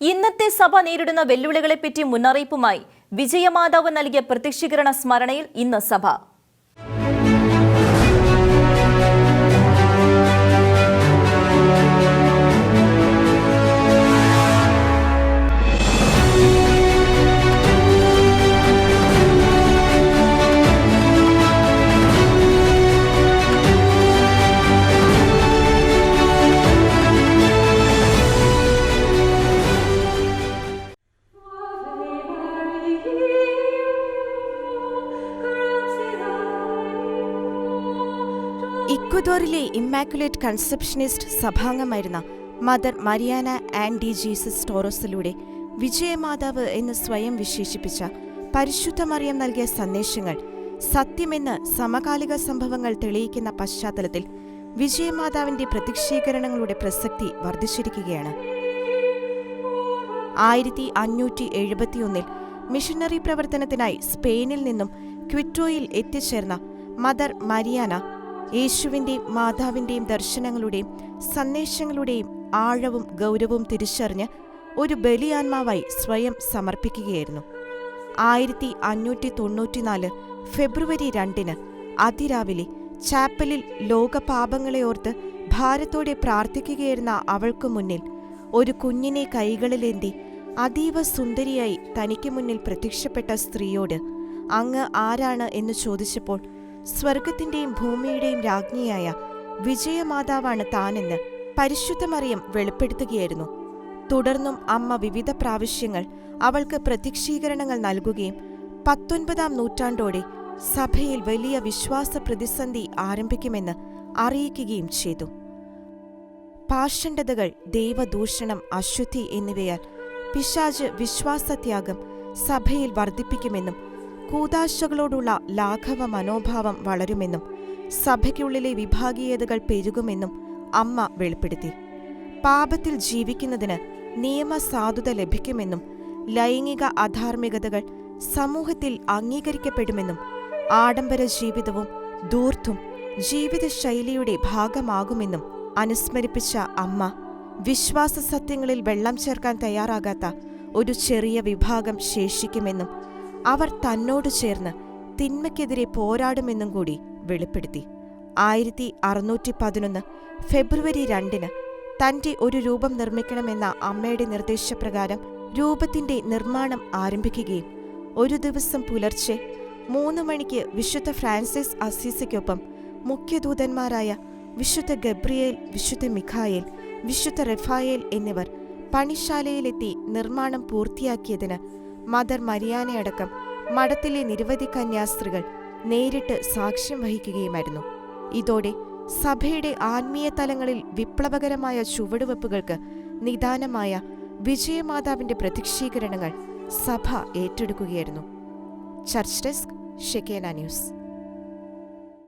ഇന്നത്തെ സഭ നേരിടുന്ന വെല്ലുവിളികളെപ്പറ്റി മുന്നറിയിപ്പുമായി വിജയമാതാവ് നൽകിയ പ്രത്യക്ഷീകരണ സ്മരണയിൽ ഇന്ന് സഭ. ഇക്വദോറിലെ ഇമ്മാക്കുലേറ്റ് കൺസെപ്ഷനിസ്റ്റ് സഭാംഗമായിരുന്ന മദർ മരിയാന ആൻഡി ജീസസ് ടോറോസിലൂടെ വിജയമാതാവ് എന്ന് സ്വയം വിശേഷിപ്പിച്ച പരിശുദ്ധ മറിയം നൽകിയ സന്ദേശങ്ങൾ സത്യമെന്ന് സമകാലിക സംഭവങ്ങൾ തെളിയിക്കുന്ന പശ്ചാത്തലത്തിൽ വിജയമാതാവിന്റെ പ്രത്യക്ഷീകരണങ്ങളുടെ പ്രസക്തി വർദ്ധിച്ചിരിക്കുകയാണ്. ആയിരത്തി അഞ്ഞൂറ്റി എഴുപത്തിയൊന്നിൽ മിഷണറി പ്രവർത്തനത്തിനായി സ്പെയിനിൽ നിന്നും ക്വിറ്റോയിൽ എത്തിച്ചേർന്ന മദർ മരിയാന യേശുവിന്റെയും മാതാവിന്റെയും ദർശനങ്ങളുടെയും സന്ദേശങ്ങളുടെയും ആഴവും ഗൗരവവും തിരിച്ചറിഞ്ഞ് ഒരു ബലിയാത്മാവായി സ്വയം സമർപ്പിക്കുകയായിരുന്നു. ആയിരത്തി അഞ്ഞൂറ്റി തൊണ്ണൂറ്റിനാല് ഫെബ്രുവരി രണ്ടിന് അതിരാവിലെ ചാപ്പലിൽ ലോകപാപങ്ങളെ ഓർത്ത് ഭാരത്തോടെ പ്രാർത്ഥിക്കുകയായിരുന്ന അവൾക്കു മുന്നിൽ ഒരു കുഞ്ഞിനെ കൈകളിലേന്തി അതീവ സുന്ദരിയായി തനിക്ക് മുന്നിൽ പ്രത്യക്ഷപ്പെട്ട സ്ത്രീയോട് അങ്ങ് ആരാണ്? എന്ന് ചോദിച്ചപ്പോൾ സ്വർഗത്തിന്റെയും ഭൂമിയുടെയും രാജ്ഞിയായ വിജയമാതാവാണ് താനെന്ന് പരിശുദ്ധമറിയം വെളിപ്പെടുത്തുകയായിരുന്നു. തുടർന്നും അമ്മ വിവിധ പ്രാവശ്യങ്ങൾ അവൾക്ക് പ്രത്യക്ഷീകരണങ്ങൾ നൽകുകയും പത്തൊൻപതാം നൂറ്റാണ്ടോടെ സഭയിൽ വലിയ വിശ്വാസ പ്രതിസന്ധി ആരംഭിക്കുമെന്ന് അറിയിക്കുകയും ചെയ്തു. പാഷണ്ഡതകൾ ദൈവദൂഷണം അശുദ്ധി എന്നിവയാൽ പിശാജ് വിശ്വാസത്യാഗം സഭയിൽ വർദ്ധിപ്പിക്കുമെന്നും കൂതാശകളോടുള്ള ലാഘവ മനോഭാവം വളരുമെന്നും സഭയ്ക്കുള്ളിലെ വിഭാഗീയതകൾ പെരുകുമെന്നും അമ്മ വെളിപ്പെടുത്തി. പാപത്തിൽ ജീവിക്കുന്നതിന് നിയമസാധുത ലഭിക്കുമെന്നും ലൈംഗിക അധാർമികതകൾ സമൂഹത്തിൽ അംഗീകരിക്കപ്പെടുമെന്നും ആഡംബര ജീവിതവും ദൂർത്തും ജീവിതശൈലിയുടെ ഭാഗമാകുമെന്നും അനുസ്മരിപ്പിച്ച അമ്മ വിശ്വാസ സത്യങ്ങളിൽ വെള്ളം ചേർക്കാൻ തയ്യാറാകാത്ത ഒരു ചെറിയ വിഭാഗം ശേഷിക്കുമെന്നും അവർ തന്നോട് ചേർന്ന് തിന്മയ്ക്കെതിരെ പോരാടുമെന്നും കൂടി വെളിപ്പെടുത്തി. ആയിരത്തി അറുന്നൂറ്റി പതിനൊന്ന് ഫെബ്രുവരി രണ്ടിന് തന്റെ ഒരു രൂപം നിർമ്മിക്കണമെന്ന അമ്മയുടെ നിർദ്ദേശപ്രകാരം രൂപത്തിന്റെ നിർമ്മാണം ആരംഭിക്കുകയും ഒരു ദിവസം പുലർച്ചെ മൂന്ന് മണിക്ക് വിശുദ്ധ ഫ്രാൻസിസ് അസീസയ്ക്കൊപ്പം മുഖ്യദൂതന്മാരായ വിശുദ്ധ ഗബ്രിയേൽ വിശുദ്ധ മിഖായേൽ വിശുദ്ധ റഫായേൽ എന്നിവർ പണിശാലയിലെത്തി നിർമ്മാണം പൂർത്തിയാക്കിയതിന് മദർ മരിയാനയടക്കം മഠത്തിലെ നിരവധി കന്യാസ്ത്രീകൾ നേരിട്ട് സാക്ഷ്യം വഹിക്കുകയുമായിരുന്നു. ഇതോടെ സഭയുടെ ആത്മീയ തലങ്ങളിൽ വിപ്ലവകരമായ ചുവടുവെപ്പുകൾക്ക് നിദാനമായ വിജയമാതാവിന്റെ പ്രത്യക്ഷീകരണങ്ങൾ സഭ ഏറ്റെടുക്കുകയായിരുന്നു. Church desk Shekinah news.